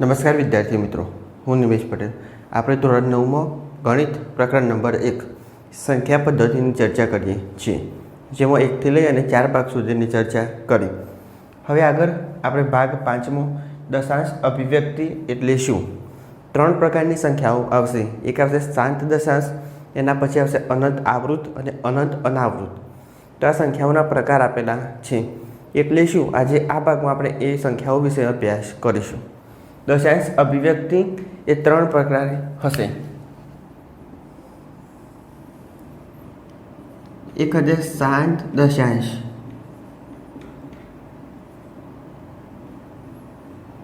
નમસ્કાર વિદ્યાર્થી મિત્રો, હું નિમેશ પટેલ. આપણે ધોરણ નવમાં ગણિત પ્રકરણ નંબર એક સંખ્યા પદ્ધતિની ચર્ચા કરીએ છીએ, જેમાં એકથી લઈ અને ચાર ભાગ સુધીની ચર્ચા કરી. હવે આગળ આપણે ભાગ પાંચમો દશાંશ અભિવ્યક્તિ એટલે શું? ત્રણ પ્રકારની સંખ્યાઓ આવશે. એક આવશે શાંત દશાંશ, એના પછી આવશે અનંત આવૃત અને અનંત અનાવૃત તો આ સંખ્યાઓના પ્રકાર આપેલા છે. એટલે શું? આજે આ ભાગમાં આપણે એ સંખ્યાઓ વિશે અભ્યાસ કરીશું. દશાંશ અભિવ્યક્તિ એ ત્રણ પ્રકારે હશે. એક હશે શાંત દશાંશ.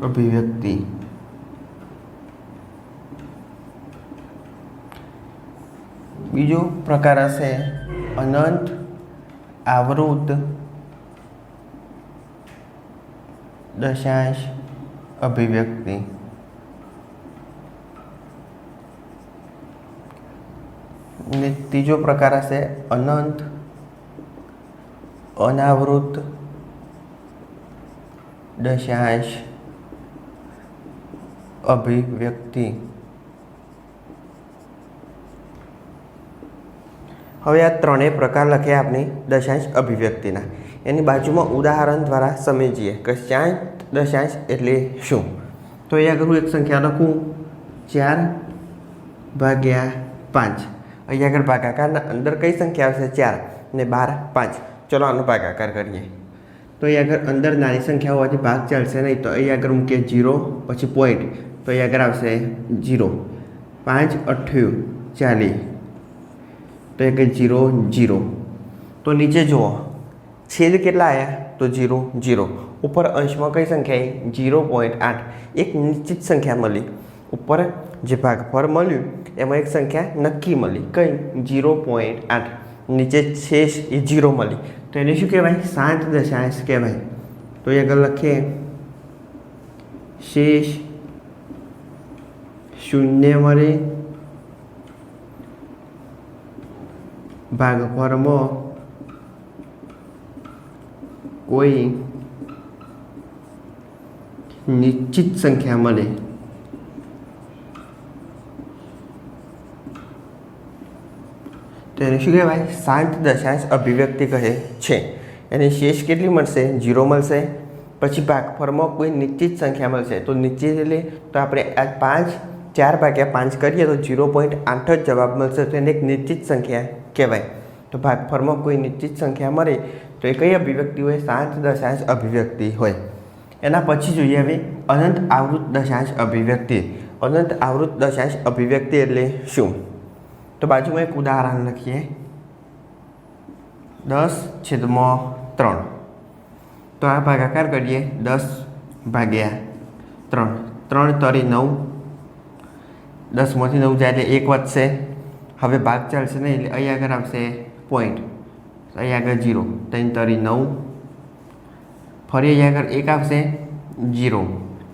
અભિવ્યક્તિ. બીજો પ્રકાર હશે અનંત, આવૃત, દશાંશ. અભિવ્યક્તિ. ને ત્રીજો પ્રકાર હશે અનંત, અનાવૃત, દશાંશ, અભિવ્યક્તિ. હવે આ ત્રણેય પ્રકાર લખે આપણી દશાંશ અભિવ્યક્તિના. એની બાજુમાં ઉદાહરણ દ્વારા સમજીએ. કે શાંત દશાંશ એટલે શું? તો અહીંયા આગળ હું એક સંખ્યા લખું. ચાર ભાગ્યા પાંચ. અહીંયા આગળ ભાગાકારના અંદર કઈ સંખ્યા આવશે? ચાર ને બાર પાંચ. ચલો આનો ભાગાકાર કરીએ. તો અહીં આગળ અંદર નાની સંખ્યા હોવાથી ભાગ ચાલશે નહીં. તો અહીંયા આગળ મૂકીએ જીરો, પછી પોઈન્ટ તો અહીં આગળ આવશે જીરો. પાંચ અઠ્યું ચાલીસ. તો એક જીરો જીરો. તો નીચે જુઓ. છેદ કેટલા આવ્યા તો જીરો જીરો. ઉપર અંશમાં કઈ સંખ્યા જીરો પોઈન્ટ આઠ. એક નિશ્ચિત સંખ્યા મળી. ઉપર જે ભાગફળ મળ્યું, એમાં એક સંખ્યા નક્કી મળી. કઈ? જીરો પોઈન્ટ આઠ. નીચે શેષ એ જીરો મળી. તો એને શું કહેવાય? સાત દશાંશ કહેવાય. તો એ આગળ લખીએ. શેષ શૂન્ય મળે ભાગફળમાં કોઈ નિશ્ચિત સંખ્યા મળે તો એને શું કહેવાય? શાંત દશાંશ અભિવ્યક્તિ કહે છે. એની શેષ કેટલી મળશે? જીરો મળશે. પછી ભાગફળમાં કોઈ નિશ્ચિત સંખ્યા મળશે. તો નિશ્ચિત એટલે તો આપણે આ પાંચ, ચાર ભાગ્યા પાંચ કરીએ તો જીરો પોઈન્ટ આઠ જ જવાબ મળશે. તો એને એક નિશ્ચિત સંખ્યા કહેવાય. તો ભાગફળમાં કોઈ નિશ્ચિત સંખ્યા મળે તો એ કઈ અભિવ્યક્તિ હોય શાંત દશાંશ અભિવ્યક્તિ હોય. એના પછી જોઈએ હવે અનંત આવૃત દશાંશ અભિવ્યક્તિ. અનંત આવૃત દશાંશ અભિવ્યક્તિ એટલે શું? તો બાજુમાં એક ઉદાહરણ લખીએ. દસ છેદમાં ત્રણ. તો આ ભાગાકાર કરીએ દસ ભાગ્યા ત્રણ. ત્રણ તરી નવ. દસમાંથી નવ જાય એટલે એક વધશે. હવે ભાગ ચાલશે નહીં એટલે અહીં આગળ આવશે પોઈન્ટ અહીં આગળ જીરો ત્રણ તરી નવ. ફરી અહીં આગળ એક આવશે જીરો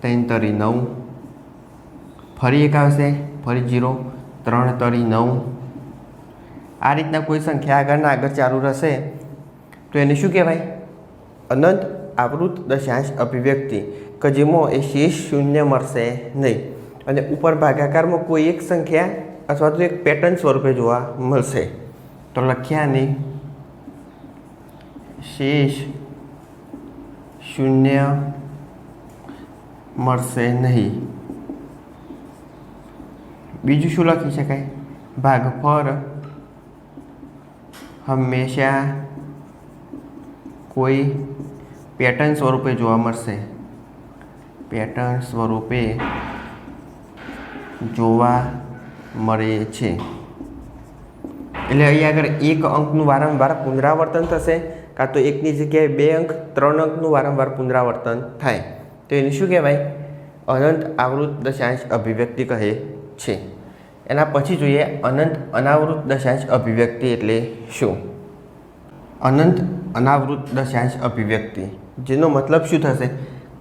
ત્રણ તરી નવ. ફરી એક આવશે, ફરી જીરો ત્રણ તરી નવ. આ રીતના કોઈ સંખ્યા આગળના આગળ ચાલુ રહેશે, તો એને શું કહેવાય? અનંત આવૃત દશાંશ અભિવ્યક્તિ, કે જેમાં એ શેષ શૂન્ય મળશે નહીં. અને ઉપર ભાગાકારમાં કોઈ એક સંખ્યા અથવા તો એક પેટર્ન સ્વરૂપે જોવા મળશે. તો લખ્યાની શેષ શૂન્ય મળશે નહીં બીજું શું લખી શકાય ભાગફળ હંમેશા કોઈ પેટર્ન સ્વરૂપે જોવા મળશે પેટર્ન સ્વરૂપે જોવા મળે છે એટલે અહીં આગળ એક અંકનું વારંવાર પુનરાવર્તન થશે કાં તો એકની જગ્યાએ બે અંક, ત્રણ અંકનું વારંવાર પુનરાવર્તન થાય. તો એને શું કહેવાય? અનંત આવૃત દશાંશ અભિવ્યક્તિ કહે છે. એના પછી જોઈએ અનંત અનાવૃત દશાંશ અભિવ્યક્તિ એટલે શું? અનંત અનાવૃત દશાંશ અભિવ્યક્તિ. જેનો મતલબ શું થશે?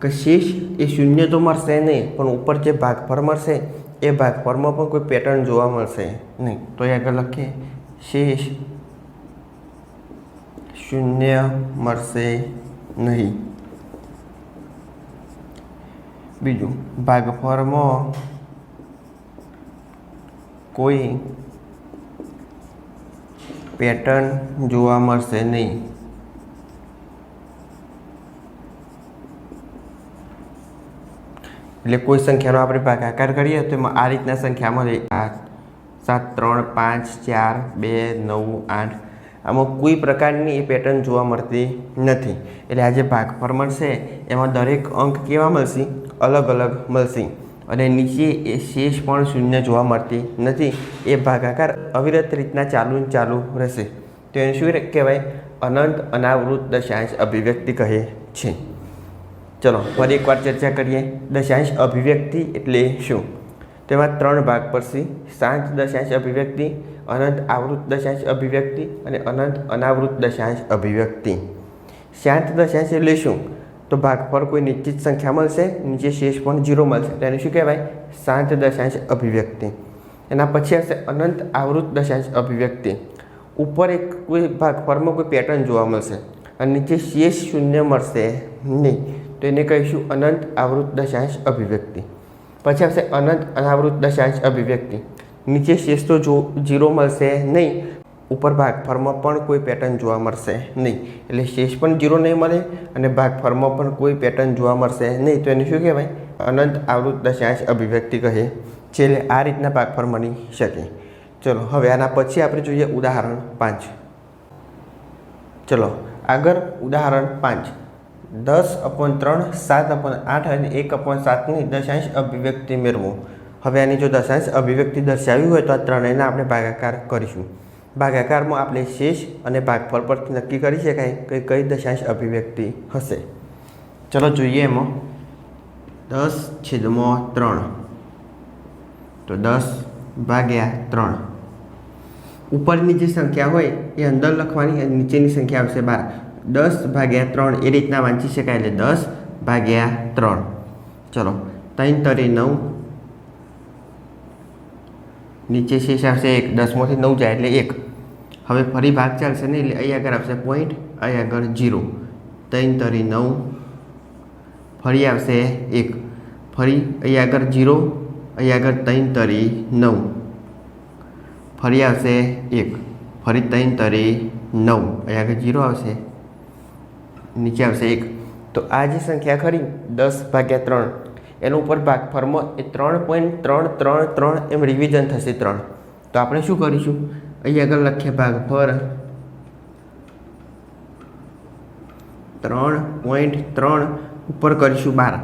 કે શેષ એ શૂન્ય તો મળશે નહીં, પણ ઉપર જે ભાગફળ મળશે, એ ભાગફળમાં પણ કોઈ પેટર્ન જોવા મળશે નહીં. તો એ આગળ લખીએ. શેષ શૂન્ય મળશે નહીં. બીજું ભાગફળમાં કોઈ પેટર્ન જોવા મળશે નહીં. એટલે કોઈ સંખ્યાનો આપણે ભાગાકાર કરીએ તો એમાં આ રીતના સંખ્યા મળે. આ સાત, ત્રણ, પાંચ, ચાર, બે, નવ, આઠ આમાં કોઈ પ્રકારની એ પેટર્ન જોવા મળતી નથી. એટલે આ જે ભાગફળ મળશે એમાં દરેક અંક કેવા મળશે? અલગ અલગ મળશે. અને નીચે એ શેષ પણ શૂન્ય જોવા મળતી નથી. એ ભાગાકાર અવિરત રીતના ચાલુ ચાલુ રહેશે. તો એને શું કહેવાય? અનંત અનાવૃત દશાંશ અભિવ્યક્તિ કહે છે. ચલો, ફરી એકવાર ચર્ચા કરીએ. દશાંશ અભિવ્યક્તિ એટલે શું? તેમાં ત્રણ ભાગ પડશે. શાંત દશાંશ અભિવ્યક્તિ અનંત આવૃત દશાંશ અભિવ્યક્તિ અને અનંત અનાવૃત દશાંશ અભિવ્યક્તિ. શાંત દશાંશ એટલે શું? તો ભાગફળ કોઈ નિશ્ચિત સંખ્યા મળશે, નીચે શેષ પણ જીરો મળશે. તેને શું કહેવાય? શાંત દશાંશ અભિવ્યક્તિ. એના પછી આવશે અનંત આવૃત દશાંશ અભિવ્યક્તિ. ઉપર એક કોઈ ભાગફળમાં કોઈ પેટર્ન જોવા મળશે અને નીચે શેષ શૂન્ય મળશે નહીં. તો એને કહીશું અનંત આવૃત દશાંશ અભિવ્યક્તિ. પછી આવશે અનંત અનાવૃત દશાંશ અભિવ્યક્તિ. નીચે શેષ જો જીરો મળશે નહીં, ઉપર ભાગફળમાં પણ કોઈ પેટર્ન જોવા મળશે નહીં. એટલે શેષ પણ જીરો નહીં મળે અને ભાગફળમાં પણ કોઈ પેટર્ન જોવા મળશે નહીં. તો એને શું કહેવાય? અનંત આવૃત દશાંશ અભિવ્યક્તિ કહે છે. એટલે આ રીતના ભાગફળ મળી શકે. ચલો, હવે આના પછી આપણે જોઈએ ઉદાહરણ પાંચ. ચલો, આગળ ઉદાહરણ પાંચ. દસ અપોન ત્રણ, સાત અપોન આઠ અને એક અપોન સાતની દશાંશ અભિવ્યક્તિ મેળવો. હવે આની જો દશાંશ અભિવ્યક્તિ દર્શાવી હોય તો આ ત્રણેયના આપણે ભાગાકાર કરીશું. ભાગાકારમાં આપણે શેષ અને ભાગફળ પરથી નક્કી કરી શકાય કે કઈ દશાંશ અભિવ્યક્તિ હશે. ચલો જોઈએ એમાં. દસ છેદમાં ત્રણ. તો દસ ભાગ્યા ત્રણ. ઉપરની જે સંખ્યા હોય એ અંદર લખવાની અને નીચેની સંખ્યા આવશે બાર. દસ ભાગ્યા ત્રણ એ રીતના વાંચી શકાય એટલે દસ ભાગ્યા ત્રણ. ચલો, ત્રણ તરી નવ નીચે શેષ આવશે એક, દસમાંથી નવ જાય એટલે એક. હવે ફરી ભાગ ચાલશે નહીં એટલે અહીં આગળ આવશે પોઈન્ટ અહીં આગળ જીરો ત્રણ તરી નવ. ફરી આવશે એક. ફરી અહીં આગળ જીરો અહીં આગળ ત્રણ તરી નવ. ફરી આવશે એક. ફરી ત્રણ તરી નવ. અહીં આગળ જીરો આવશે. નીચે આવશે એક. તો આ જે સંખ્યા ખરી, દસ ભાગ્યા ત્રણ. એનું ઉપર ભાગફળમાં એ ત્રણ પોઈન્ટ ત્રણ ત્રણ ત્રણ એમ રિવિઝન થશે ત્રણ. તો આપણે શું કરીશું? અહીં આગળ લખીએ ભાગફળ ત્રણ પોઈન્ટ ત્રણ ઉપર કરીશું બાર.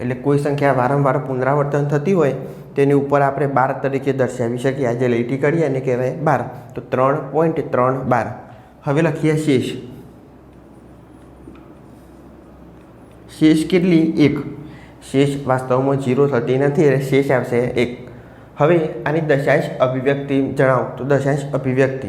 એટલે કોઈ સંખ્યા વારંવાર પુનરાવર્તન થતી હોય, તેની ઉપર આપણે બાર તરીકે દર્શાવી શકીએ. આજે લીટી કરીએ અને કહેવાય બાર. તો ત્રણ પોઈન્ટ ત્રણ બાર. હવે લખીએ શેષ. શેષ કેટલી? એક. શેષ વાસ્તવમાં જીરો થતી નથી એટલે શેષ આવશે એક. હવે આની દશાંશ અભિવ્યક્તિ જણાવો. તો દશાંશ અભિવ્યક્તિ.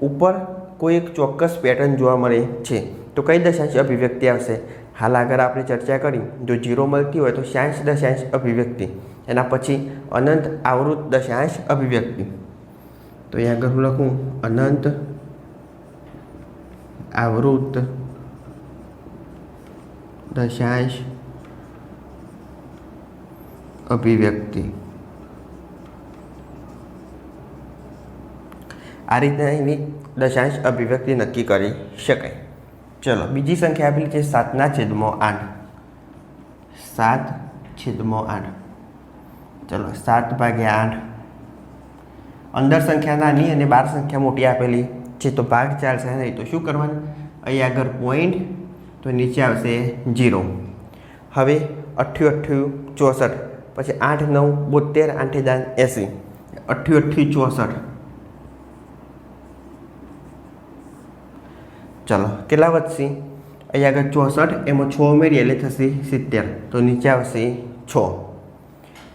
ઉપર કોઈ એક ચોક્કસ પેટર્ન જોવા મળે છે. તો કઈ દશાંશ અભિવ્યક્તિ આવશે? હાલ આગળ આપણે ચર્ચા કરી. જો જીરો મળતી હોય તો શાંશ દશાંશ અભિવ્યક્તિ. એના પછી અનંત આવૃત દશાંશ અભિવ્યક્તિ. તો અહીંયા આગળ હું લખું. અનંત આવૃત દશાંશ અભિવ્યક્તિ. આ રીતના એની દશાંશ અભિવ્યક્તિ નક્કી કરી શકાય. ચલો, બીજી સંખ્યા આપેલી છે સાતના છેદમાં આઠ. સાત છેદમાં આઠ. ચલો, સાત ભાગ્યા આઠ. અંદર સંખ્યા નાની અને બાર સંખ્યા મોટી આપેલી છે, તો ભાગ ચાલશે નહીં, તો શું કરવાનું? અહીં આગળ પોઈન્ટ તો નીચે આવશે જીરો હવે અઠ્યું અઠ્યું ચોસઠ. પછી આઠ નવ બોતેર આઠે દાન એંસી. અઠ્યું અઠ્યું ચોસઠ. ચલો, કેટલા વધશે? અહીંયા આગળ ચોસઠ, એમાં છ ઉમેરીએ એટલે થશે સિત્તેર. તો નીચે આવશે છ.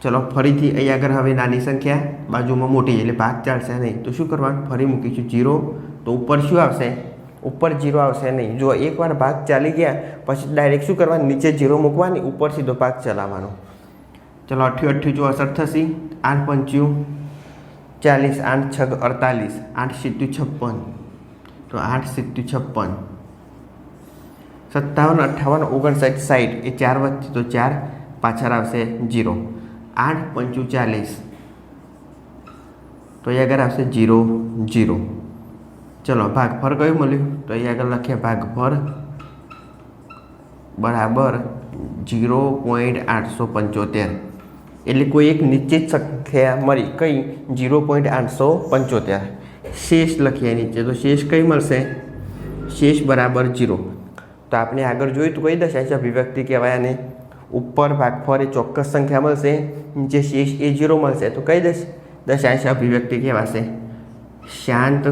ચલો, ફરીથી અહીંયા આગળ હવે નાની સંખ્યા બાજુમાં મોટી એટલે ભાગ ચાલશે નહીં. તો શું કરવાનું? ફરી મૂકીશું જીરો. તો ઉપર શું આવશે? ઉપર જીરો આવશે નહીં. જો એકવાર ભાગ ચાલી ગયા, પછી ડાયરેક્ટ શું કરવાનું? નીચે જીરો મૂકવાની, ઉપર સીધો ભાગ ચલાવવાનો. ચલો અઠ્યું અઠ્યું અસર થશે, આઠ પંચ્યું, ચાલીસ, આઠ છગ અડતાલીસ, આઠ સિત્યું છપ્પન. તો આઠ સિત્યું છપ્પન. સત્તાવન, અઠ્ઠાવન, ઓગણસાઠ સાઠ એ ચાર વચ્ચે, તો ચાર પાછળ આવશે જીરો. આઠ પંચું ચાલીસ. તો અહીં આગળ આવશે જીરો જીરો. ચલો, ભાગફળ કયું મળ્યું? તો અહીં આગળ લખીએ ભાગફળ બરાબર જીરો પોઈન્ટ આઠસો પંચોતેર. એટલે કોઈ એક નિશ્ચિત સંખ્યા મળી કઈ જીરો પોઈન્ટ આઠસો પંચોતેર. શેષ લખીએ નીચે, તો શેષ કઈ મળશે? શેષ બરાબર જીરો તો આપણે આગળ જોયું તો કઈ દશાંશ અભિવ્યક્તિ કહેવાય અને ઉપર ભાગફળ એ ચોક્કસ સંખ્યા મળશે, નીચે શેષ એ જીરો મળશે. તો કઈ દશ, દશાંશ અભિવ્યક્તિ કહેવાશે? શાંત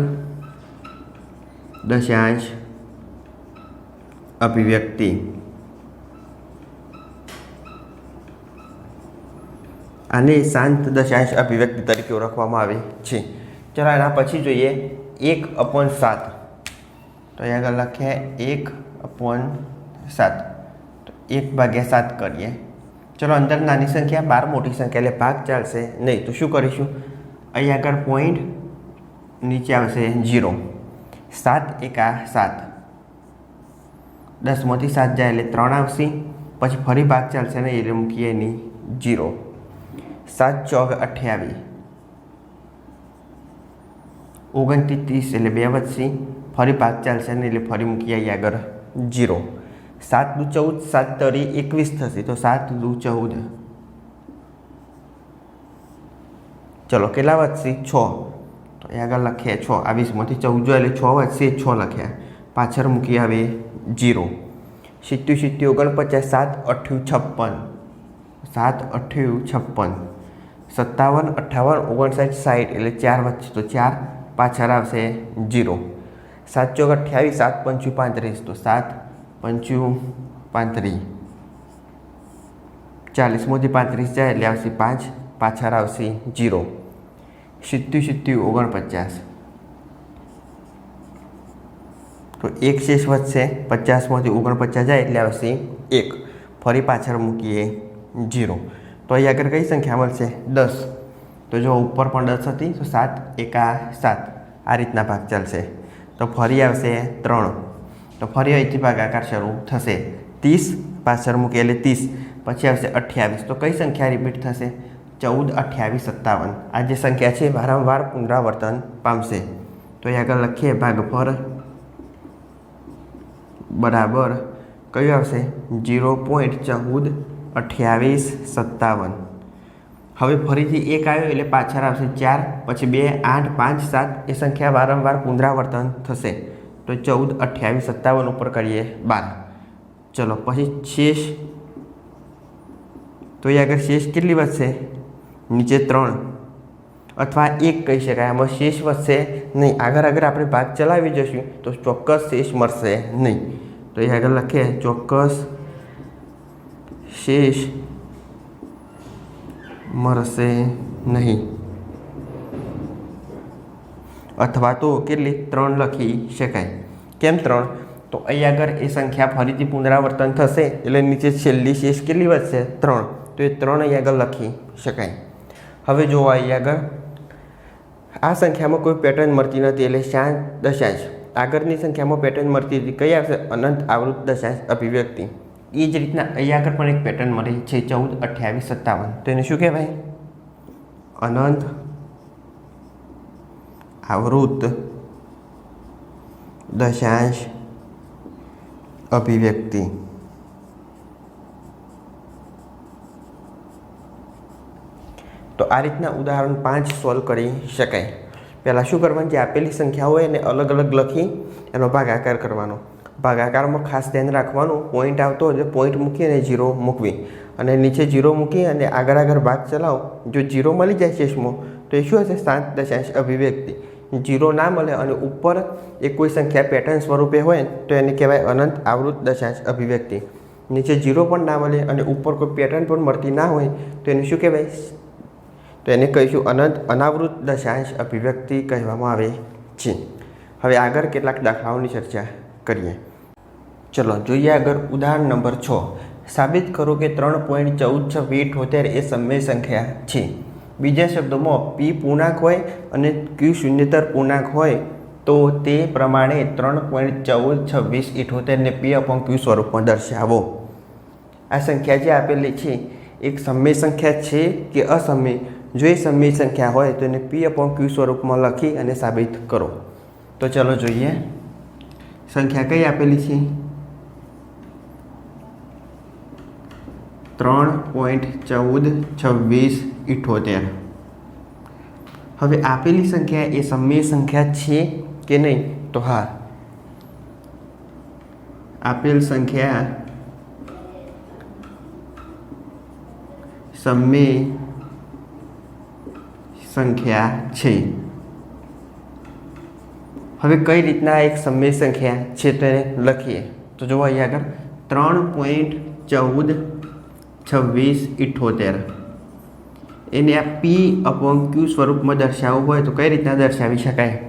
દશાંશ અભિવ્યક્તિ. આને શાંત દશાંશ અભિવ્યક્તિ તરીકે ઓળખવામાં આવે છે. ચાલો એના પછી જોઈએ. એક અપોન સાત. તો અહીં આગળ લખીએ. એક અપોન સાત. તો એક ભાગ્યા સાત કરીએ. ચલો અંદર નાની સંખ્યા, બાર મોટી સંખ્યા એટલે ભાગ ચાલશે નહીં. તો શું કરીશું? અહીં આગળ પોઈન્ટ નીચે આવશે જીરો સાત એકા સાત. દસમાંથી સાત જાય એટલે ત્રણ આવશે. પછી ફરી ભાગ ચાલશે ને એટલે મૂકીએ એની જીરો સાત ચોક અઠ્યાવીસ ઓગણત્રીસ ત્રીસ એટલે બે વધશે ફરી ભાગ ચાલશે ને એટલે ફરી મૂકી આવી આગળ જીરો. સાત દુ ચૌદ, સાત તરી એકવીસ થશે, તો સાત દુ ચૌદ. ચલો, કેટલા વધશે? છ. તો એ આગળ લખીએ, છ. આ વીસમાંથી ચૌદ એટલે છ વધશે, છ લખ્યા. પાછળ મૂકી આવે જીરો. સિત્યુ સિત્યુ ઓગણપચાસ, સાત અઠ્યું, છપ્પન. સાત અઠ્યું, છપ્પન. સત્તાવન, અઠ્ઠાવન, ઓગણસાઠ સાઠ એટલે ચાર વચ્ચે. તો ચાર પાછળ આવશે જીરો. સાત ચોક અઠ્યાવીસ, સાત પંચું પાંત્રીસ. તો સાત પંચું પાંત્રીસ. ચાલીસમાંથી પાંત્રીસ જાય એટલે આવશે પાંચ, પાછળ આવશે જીરો. સિત્યુ સિત્યુ ઓગણપચાસ. તો એક શેષ વધશે પચાસમાંથી ઓગણપચાસ જાય એટલે આવશે એક. ફરી પાછળ મૂકીએ જીરો. તો અહીં આગળ કઈ સંખ્યા મળશે? દસ. તો જો ઉપર પણ દસ હતી, તો સાત, એકા સાત. આ રીતના ભાગ ચાલશે. તો ફરી આવશે ત્રણ. તો ફરી અહીંથી ભાગાકાર શરૂ થશે. ત્રીસ, પાછળ મૂકે એટલે ત્રીસ. પછી આવશે અઠ્યાવીસ. તો કઈ સંખ્યા રિપીટ થશે? ચૌદ, અઠ્યાવીસ, સત્તાવન. આ જે સંખ્યા છે, વારંવાર પુનરાવર્તન પામશે. તો અહીં આગળ લખીએ ભાગફળ બરાબર. કયું આવશે? જીરો પોઈન્ટ ચૌદ અઠ્યાવીસ, સત્તાવન. હવે ફરીથી એક આવ્યો એટલે પાછળ આવશે ચાર, પછી બે, આઠ, પાંચ, સાત, એ સંખ્યા વારંવાર પુનરાવર્તન થશે. તો ચૌદ, અઠ્યાવીસ, સત્તાવન ઉપર કરીએ બાર. ચલો, પછી શેષ. તો એ આગળ શેષ કેટલી વધશે? નીચે ત્રણ. અથવા એક કહી શકાય. આમાં શેષ વધશે નહીં. આગળ આગળ આપણે ભાગ ચલાવી જશું તો ચોક્કસ શેષ મળશે નહીં. તો એ આગળ લખીએ ચોક્કસ શેષ મળશે નહીં અથવા તો કેટલી ત્રણ લખી શકાય। કેમ ત્રણ? તો અહીં આગળ એ સંખ્યા ફરીથી પુનરાવર્તન થશે, એટલે નીચે છેલ્લી શેષ કેટલી વધશે? ત્રણ. તો એ ત્રણ અહીં આગળ લખી શકાય. હવે જોવા અહીં આગળ. આ સંખ્યામાં કોઈ પેટર્ન મળતી નથી, એટલે શાંત દશાંશ. આગળની સંખ્યામાં પેટર્ન મળતી હતી કઈ આવશે અનંત આવૃત દશાંશ અભિવ્યક્તિ. એ જ રીતના અહીંયા આગળ પણ એક પેટર્ન મળી છે ચૌદ, અઠ્યાવીસ, સત્તાવન. તો એને શું કહેવાય? અનંત આવૃત દશાંશ, અભિવ્યક્તિ. તો આ રીતના ઉદાહરણ પાંચ સોલ્વ કરી શકાય. પહેલાં શું કરવાનું? જે આપેલી સંખ્યા હોય એને અલગ અલગ લખી એનો ભાગાકાર કરવાનો. ભાગાકારમાં ખાસ ધ્યાન રાખવાનું. પોઈન્ટ આવતો હોય તો પોઈન્ટ મૂકી અને જીરો મૂકવી. અને નીચે જીરો મૂકી અને આગળ આગળ ભાગ ચલાવો. જો જીરો મળી જાય શેષમાં, તો એ શું હશે? સાત દશાંશ અભિવ્યક્તિ. જીરો ના મળે અને ઉપર એ કોઈ સંખ્યા પેટર્ન સ્વરૂપે હોય, તો એને કહેવાય અનંત આવૃત દશાંશ અભિવ્યક્તિ. નીચે જીરો પણ ના મળે અને ઉપર કોઈ પેટર્ન પણ મળતી ના હોય, તો એને શું કહેવાય? તો એને કહીશું અનંત અનાવૃત દશાંશ અભિવ્યક્તિ કહેવામાં આવે છે. હવે આગળ કેટલાક દાખલાઓની ચર્ચા કરીએ. ચલો, જોઈએ આગળ ઉદાહરણ નંબર છ. સાબિત કરો કે ત્રણ પોઈન્ટ ચૌદ છવ્વીસ અઠ્યોતેર એ સમય સંખ્યા છે. બીજા શબ્દોમાં પી પૂર્ણાંક હોય અને ક્યુ શૂન્યતર પૂર્ણાંક હોય તો તે પ્રમાણે ત્રણ પોઈન્ટ ચૌદ છવ્વીસ ઇઠોતેરને પી અપોન ક્યુ સ્વરૂપમાં દર્શાવો. આ સંખ્યા જે આપેલી છે, એક સમય સંખ્યા છે કે અસમય? જો એ સમય સંખ્યા હોય તો એને પી અપોન ક્યુ સ્વરૂપમાં લખી અને સાબિત કરો. તો ચલો જોઈએ. સંખ્યા કઈ આપેલી છે? ત્રણ પોઈન્ટ ચૌદ છવ્વીસ ઇઠોતેર. હવે આપેલી સંખ્યા એ સમય સંખ્યા છે કે નહીં? તો હા. આપેલ સંખ્યા સમય સંખ્યા છે. હવે કઈ રીતના એક સમય સંખ્યા છે તેને લખીએ? તો જુઓ અહીંયા આગળ. ત્રણ પોઈન્ટ ચૌદ છવ્વીસ ઇઠોતેર. એને આ પી અપોન ક્યુ સ્વરૂપમાં દર્શાવવું હોય તો કઈ રીતના દર્શાવી શકાય?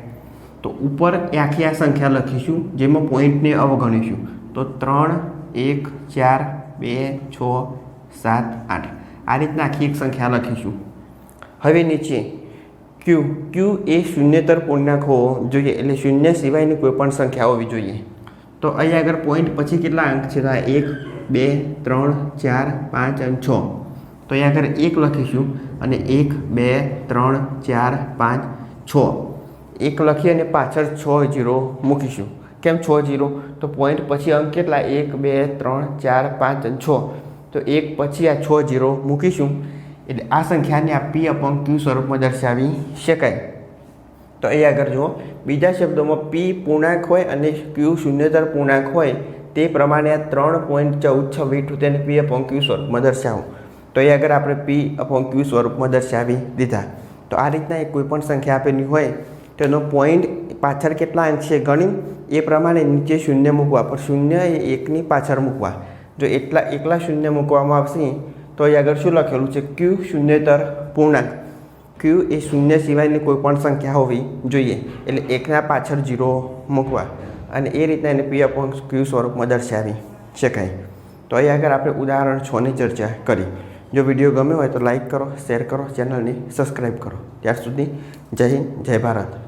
તો ઉપર એ આખી આ સંખ્યા લખીશું, જેમાં પોઈન્ટને અવગણીશું. તો ત્રણ, એક, ચાર, બે, છ, સાત, આઠ. આ રીતના આખી એક સંખ્યા લખીશું. હવે નીચે ક્યુ ક્યુ એ શૂન્યતર પૂર્ણાંક હોવો જોઈએ, એટલે શૂન્ય સિવાયની કોઈ પણ સંખ્યા હોવી જોઈએ. તો અહીંયા આગળ પોઈન્ટ પછી કેટલા અંક છે? એક બે, ત્રણ, ચાર, પાંચ અને છ. તો અહીંયા આગળ એક લખીશું અને એક, બે, ત્રણ, ચાર, પાંચ, છ. એક લખી અને પાછળ છ જીરો મૂકીશું. કેમ છ જીરો? તો પોઈન્ટ પછી અંક કેટલા? એક, બે, ત્રણ, ચાર, પાંચ અને છ. તો એક પછી આ છ જીરો મૂકીશું. એટલે આ સંખ્યાને આ પી અપંગ ક્યુ સ્વરૂપમાં દર્શાવી શકાય. તો એ આગળ જુઓ. બીજા શબ્દોમાં પી પૂર્ણાંક હોય અને ક્યુ શૂન્યતર પૂર્ણાંક હોય. તે પ્રમાણે આ ત્રણ પોઈન્ટ ચૌદ છવ્વીસ તેને પી અપોન ક્યુ સ્વરૂપમાં દર્શાવું તો એ અગર આપણે પી અપોન ક્યુ સ્વરૂપમાં દર્શાવી દીધા. તો આ રીતના એ કોઈપણ સંખ્યા આપેલી હોય તેનો પોઈન્ટ પાછળ કેટલા અંક છે ગણી? એ પ્રમાણે નીચે શૂન્ય મૂકવા, પણ શૂન્ય એ એકની પાછળ મૂકવા. જો એટલા, એકલા શૂન્ય મૂકવામાં આવશે, તો એ આગળ શું લખેલું છે? ક્યુ શૂન્યતર પૂર્ણાંક. ક્યુ એ શૂન્ય સિવાયની કોઈપણ સંખ્યા હોવી જોઈએ. એટલે એકના પાછળ જીરો મૂકવા. અને એ રીતના એને પી અપોન ક્યુ સ્વરૂપમાં દર્શાવી શકાય. તો અહીં આગળ આપણે ઉદાહરણ છની ચર્ચા કરી. જો વીડિયો ગમ્યો હોય તો લાઇક કરો, શેર કરો, ચેનલને સબસ્ક્રાઈબ કરો. ત્યાર સુધી જય હિન્દ, જય ભારત.